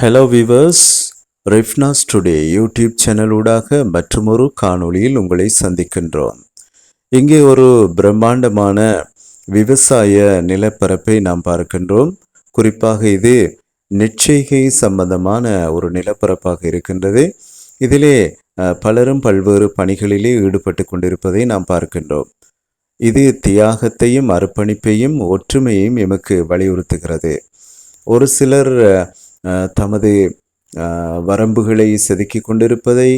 Hello viewers Refnas today YouTube சேனலூடாக மற்றொரு காணொளியில் உங்களை சந்திக்கின்றோம். இங்கே ஒரு பிரம்மாண்டமான விவசாய நிலப்பரப்பை நாம் பார்க்கின்றோம். குறிப்பாக இது நிச்சயிகை சம்பந்தமான ஒரு நிலப்பரப்பாக இருக்கின்றது. இதிலே பலரும் பல்வேறு பணிகளிலே ஈடுபட்டு கொண்டிருப்பதை நாம் பார்க்கின்றோம். இது தியாகத்தையும் அர்ப்பணிப்பையும் ஒற்றுமையையும் எமக்கு வலியுறுத்துகிறது. ஒரு சிலர் தமது வரம்புகளை செதுக்கி கொண்டிருப்பதை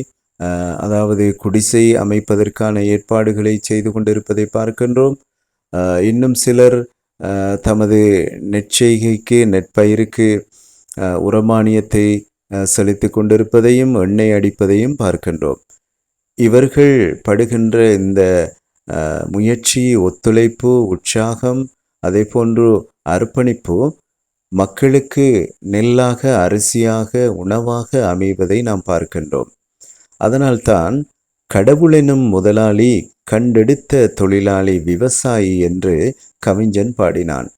அதாவது குடிசை அமைப்பதற்கான ஏற்பாடுகளை செய்து கொண்டிருப்பதை பார்க்கின்றோம். இன்னும் சிலர் தமது நெற்செய்கைக்கு நெற்பயிருக்கு உரமானியத்தை செலுத்தி கொண்டிருப்பதையும் எண்ணெய் அடிப்பதையும் பார்க்கின்றோம். இவர்கள் படுகின்ற இந்த முயற்சி ஒத்துழைப்பு உற்சாகம் அதே போன்று அர்ப்பணிப்பு மக்களுக்கு நெல்லாக அரிசியாக உணவாக அமைவதை நாம் பார்க்கின்றோம். அதனால்தான் கடவுளெனும் முதலாளி கண்டெடுத்த தொழிலாளி விவசாயி என்று கவிஞன் பாடினான்.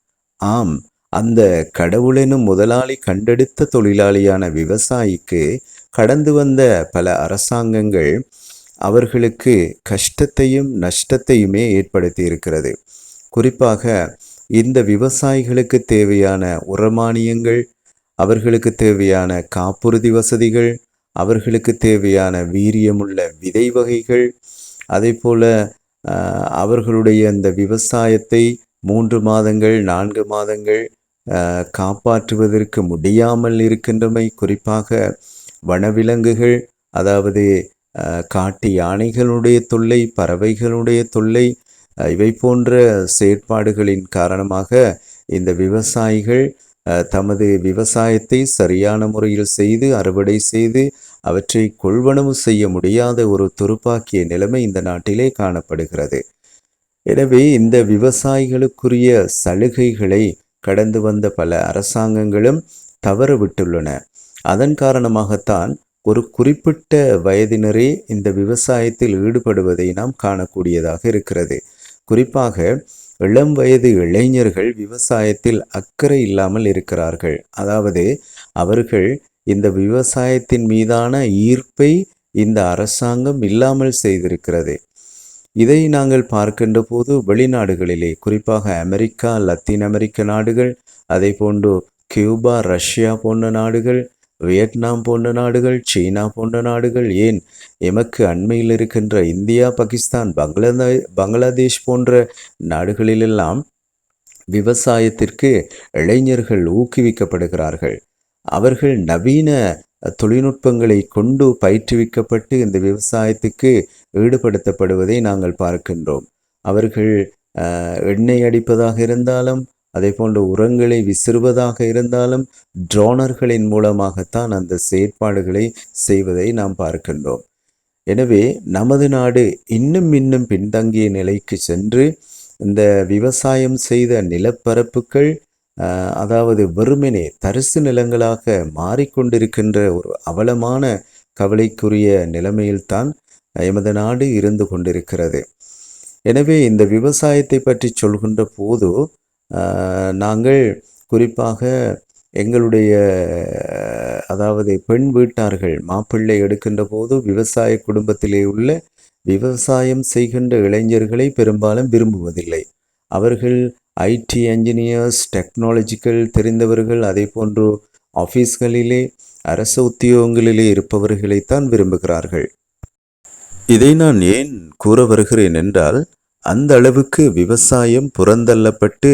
ஆம் அந்த கடவுளெனும் முதலாளி கண்டெடுத்த தொழிலாளியான விவசாயிக்கு கடந்து வந்த பல அரசாங்கங்கள் அவர்களுக்கு கஷ்டத்தையும் நஷ்டத்தையுமே ஏற்படுத்தி இருக்கிறது குறிப்பாக இந்த விவசாயிகளுக்கு தேவையான உரமானியங்கள் அவர்களுக்கு தேவையான காப்புறுதி வசதிகள் அவர்களுக்கு தேவையான வீரியமுள்ள விதை வகைகள் அதே போல் அவர்களுடைய அந்த விவசாயத்தை மூன்று மாதங்கள் நான்கு மாதங்கள் காப்பாற்றுவதற்கு முடியாமல் இருக்கின்றமை குறிப்பாக வனவிலங்குகள் அதாவது காட்டு யானைகளுடைய தொல்லை பறவைகளுடைய தொல்லை இவை போன்ற செயற்பாடுகளின் காரணமாக இந்த விவசாயிகள் தமது விவசாயத்தை சரியான முறையில் செய்து அறுவடை செய்து அவற்றை கொள்வனவு செய்ய முடியாத ஒரு துருப்பாக்கிய நிலைமை இந்த நாட்டிலே காணப்படுகிறது. எனவே இந்த விவசாயிகளுக்குரிய சலுகைகளை கடந்து வந்த பல அரசாங்கங்களும் தவற விட்டுள்ளன. அதன் காரணமாகத்தான் ஒரு குறிப்பிட்ட வயதினரே இந்த விவசாயத்தில் ஈடுபடுவதை நாம் காணக்கூடியதாக இருக்கிறது. குறிப்பாக இளம் வயது இளைஞர்கள் விவசாயத்தில் அக்கறை இல்லாமல் இருக்கிறார்கள். அதாவது அவர்கள் இந்த விவசாயத்தின் மீதான ஈர்ப்பை இந்த அரசாங்கம் இல்லாமல் செய்திருக்கிறது. இதை நாங்கள் பார்க்கின்ற போது வெளிநாடுகளிலே குறிப்பாக அமெரிக்கா லத்தீன் அமெரிக்க நாடுகள் அதே போன்று கியூபா ரஷ்யா போன்ற நாடுகள் வியட்நாம் போன்ற நாடுகள் சீனா போன்ற நாடுகள் ஏன் எமக்கு அண்மையில் இருக்கின்ற இந்தியா பாகிஸ்தான் பங்களாதே பங்களாதேஷ் போன்ற நாடுகளிலெல்லாம் விவசாயத்திற்கு இளைஞர்கள் ஊக்குவிக்கப்படுகிறார்கள். அவர்கள் நவீன தொழில்நுட்பங்களை கொண்டு பயிற்றுவிக்கப்பட்டு இந்த விவசாயத்துக்கு ஈடுபடுத்தப்படுவதை நாங்கள் பார்க்கின்றோம். அவர்கள் எண்ணெய் அடிப்பதாக இருந்தாலும் அதே போன்ற உரங்களை விசிறுவதாக இருந்தாலும் ட்ரோனர்களின் மூலமாகத்தான் அந்த செயற்பாடுகளை செய்வதை நாம் பார்க்கின்றோம். எனவே நமது நாடு இன்னும் இன்னும் பின்தங்கிய நிலைக்கு சென்று இந்த விவசாயம் செய்த நிலப்பரப்புகள் அதாவது வெறுமனே தரிசு நிலங்களாக மாறிக்கொண்டிருக்கின்ற ஒரு அவலமான கவலைக்குரிய நிலைமையில்தான் எமது நாடு இருந்து கொண்டிருக்கிறது. எனவே இந்த விவசாயத்தை பற்றி சொல்கின்ற போது நாங்கள் குறிப்பாக எங்களுடைய அதாவது பெண் வீட்டார்கள் மாப்பிள்ளை எடுக்கின்ற போது விவசாய குடும்பத்திலே உள்ள விவசாயம் செய்கின்ற இளைஞர்களை பெரும்பாலும் விரும்புவதில்லை. அவர்கள் ஐடி என்ஜினியர்ஸ் டெக்னாலஜிக்கல் தெரிந்தவர்கள் அதே போன்று ஆஃபீஸ்களிலே அரசு உத்தியோகங்களிலே இருப்பவர்களைத்தான் விரும்புகிறார்கள். இதை நான் ஏன் கூற வருகிறேன் என்றால் அந்த அளவுக்கு விவசாயம் புறந்தள்ளப்பட்டு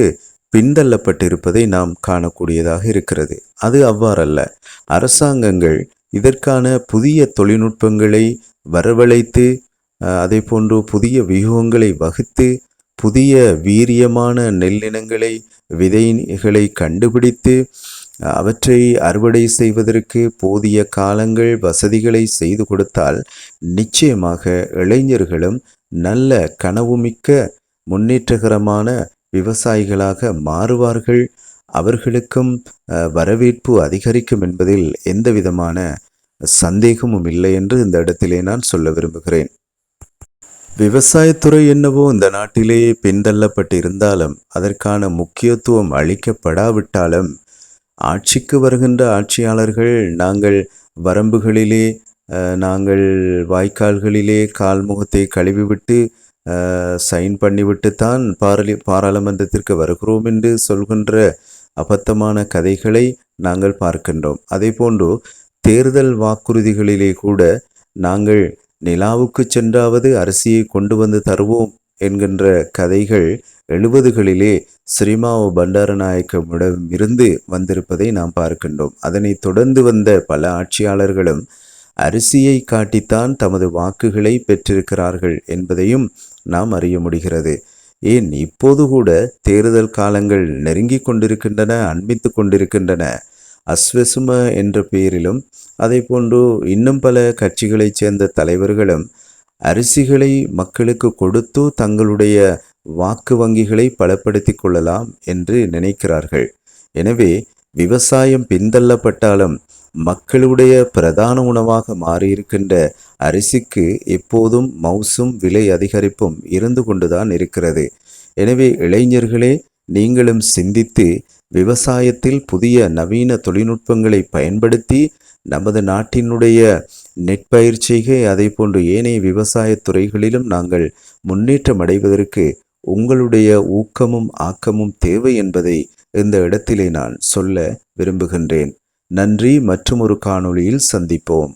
பின்தள்ளப்பட்டிருப்பதை நாம் காணக்கூடியதாக இருக்கிறது. அது அவ்வாறல்ல. அரசாங்கங்கள் இதற்கான புதிய தொழில்நுட்பங்களை வரவழைத்து அதே போன்று புதிய வியூகங்களை வகுத்து புதிய வீரியமான நெல்லினங்களை விதைகளை கண்டுபிடித்து அவற்றை அறுவடை செய்வதற்கு போதிய காலங்கள் வசதிகளை செய்து கொடுத்தால் நிச்சயமாக இளைஞர்களும் நல்ல கனவுமிக்க முன்னேற்றகரமான விவசாயிகளாக மாறுவார்கள். அவர்களுக்கும் வரவேற்பு அதிகரிக்கும் என்பதில் எந்த விதமான சந்தேகமும் இல்லை என்று இந்த இடத்திலே நான் சொல்ல விரும்புகிறேன். விவசாயத்துறை என்னவோ இந்த நாட்டிலேயே பின்தள்ளப்பட்டு இருந்தாலும் அதற்கான முக்கியத்துவம் அளிக்கப்படாவிட்டாலும் ஆட்சிக்கு வருகின்ற ஆட்சியாளர்கள் நாங்கள் வரம்புகளிலே நாங்கள் வாய்க்கால்களிலே கால்முகத்தை கழுவிவிட்டு சைன் பண்ணிவிட்டு தான் பாராளி பாராளுமன்றத்திற்கு வருகிறோம் என்று சொல்கின்ற அபத்தமான கதைகளை நாங்கள் பார்க்கின்றோம். அதேபோன்று தேர்தல் வாக்குறுதிகளிலே கூட நாங்கள் நிலாவுக்கு சென்றாவது அரிசியை கொண்டு வந்து தருவோம் என்கின்ற கதைகள் எழுபதுகளிலே ஸ்ரீமாவு பண்டாரநாயக்கமிடம் இருந்து வந்திருப்பதை நாம் பார்க்கின்றோம். அதனைத் தொடர்ந்து வந்த பல ஆட்சியாளர்களும் அரிசியை காட்டித்தான் தமது வாக்குகளை பெற்றிருக்கிறார்கள் என்பதையும் நாம் அறிய முடிகிறது. ஏன் இப்போது கூட தேர்தல் காலங்கள் நெருங்கி கொண்டிருக்கின்றன அண்மித்து கொண்டிருக்கின்றன. அஸ்வசும என்ற பெயரிலும் அதை போன்று இன்னும் பல கட்சிகளைச் சேர்ந்த தலைவர்களும் அரிசிகளை மக்களுக்கு கொடுத்து தங்களுடைய வாக்கு வங்கிகளை பலப்படுத்திக் கொள்ளலாம் என்று நினைக்கிறார்கள். எனவே விவசாயம் பின்தள்ளப்பட்டாலும் மக்களுடைய பிரதான உணவாக மாறியிருக்கின்ற அரிசிக்கு எப்போதும் மவுசும் விலை அதிகரிப்பும் இருந்து கொண்டுதான் இருக்கிறது. எனவே இளைஞர்களே நீங்களும் சிந்தித்து விவசாயத்தில் புதிய நவீன தொழில்நுட்பங்களை பயன்படுத்தி நமது நாட்டினுடைய நெற்பயிர் செய்கை அதே போன்று ஏனைய விவசாயத் துறைகளிலும் நாங்கள் முன்னேற்றம் அடைவதற்கு உங்களுடைய ஊக்கமும் ஆக்கமும் தேவை என்பதை இந்த இடத்திலே நான் சொல்ல விரும்புகின்றேன். நன்றி மற்றும் ஒரு காணொளியில் சந்திப்போம்.